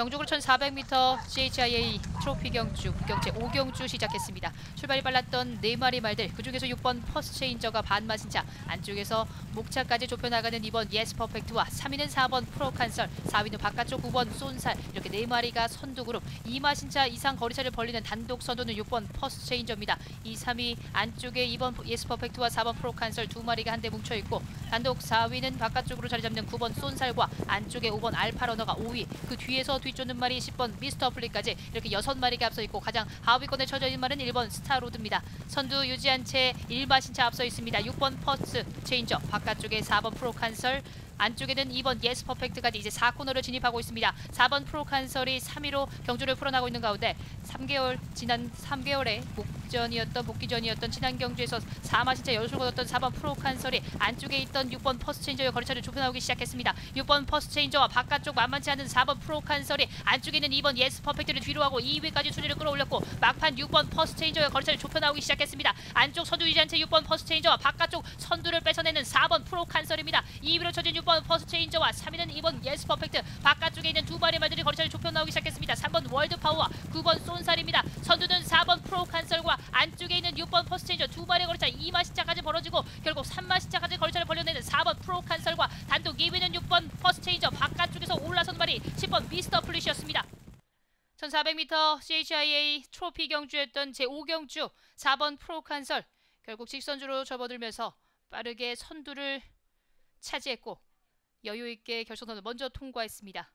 경주로 1400m CHIA 트로피 경주 국경제 5경주 시작했습니다. 출발이 빨랐던 네 마리 말들 그중에서 6번 퍼스 체인저가 반마신 차 안쪽에서 목차까지 좁혀나가는 2번 예스 퍼펙트와 3위는 4번 프로칸설 4위는 바깥쪽 9번 쏜살 이렇게 네 마리가 선두 그룹 2마신 차 이상 거리차를 벌리는 단독 선두는 6번 퍼스 체인저입니다. 2, 3위 안쪽에 2번 예스 퍼펙트와 4번 프로칸설 두 마리가 한데 뭉쳐 있고 단독 4위는 바깥쪽으로 자리 잡는 9번 쏜살과 안쪽에 5번 알파러너가 5위 그 뒤에서 뒤 쫓는 말이 10번 미스터 플리까지 이렇게 여섯 마리가 앞서 있고 가장 하위권에 처져 있는 말은 1번 스타로드입니다. 선두 유지한 채 1마신차 앞서 있습니다. 6번 퍼스 체인저 바깥쪽에 4번 프로칸설 안쪽에는 2번 예스 퍼펙트까지 이제 4코너를 진입하고 있습니다. 4번 프로칸설이 3위로 경주를 풀어나고 있는 가운데 3개월 지난 3개월에 목전이었던 복귀전이었던 지난 경주에서 4마신차 연속을 얻었던 4번 프로칸설이 안쪽에 있던 6번 퍼스 체인저의 거리차를 좁혀 나오기 시작했습니다. 6번 퍼스 체인저와 바깥쪽 만만치 않은 4번 프로칸설이 안쪽에 있는 2번 예스 퍼펙트를 뒤로 하고 2위까지 순위를 끌어올렸고 막판 6번 퍼스 체인저의 거리차를 좁혀 나오기 시작했습니다. 안쪽 선두 유지한 채 6번 퍼스 체인저와 바깥쪽 선두를 뺏어내는 4번 프로 칸설입니다. 2위로 쳐진 6번 퍼스 체인저와 3위는 2번 예스 퍼펙트 바깥쪽에 있는 두 마리 말들이 거리차를 좁혀 나오기 시작했습니다. 3번 월드 파워와 9번 쏜살입니다. 선두는 4번 프로 칸설과 안쪽에 있는 6번 퍼스 체인저 두 마리 거리차 2마 시차까지 벌어지고 결국 3마 시차까지 거리차를 벌려내는 4번 프로 칸설과 단독 2위는 6번 퍼스 체인저 바깥쪽에서 올라선 말이 10번 미스터 플리시였습니다. 1400m CHIA 트로피 경주였던 제5경주 4번 프로 칸설 결국 직선주로 접어들면서 빠르게 선두를 차지했고 여유 있게 결승선을 먼저 통과했습니다.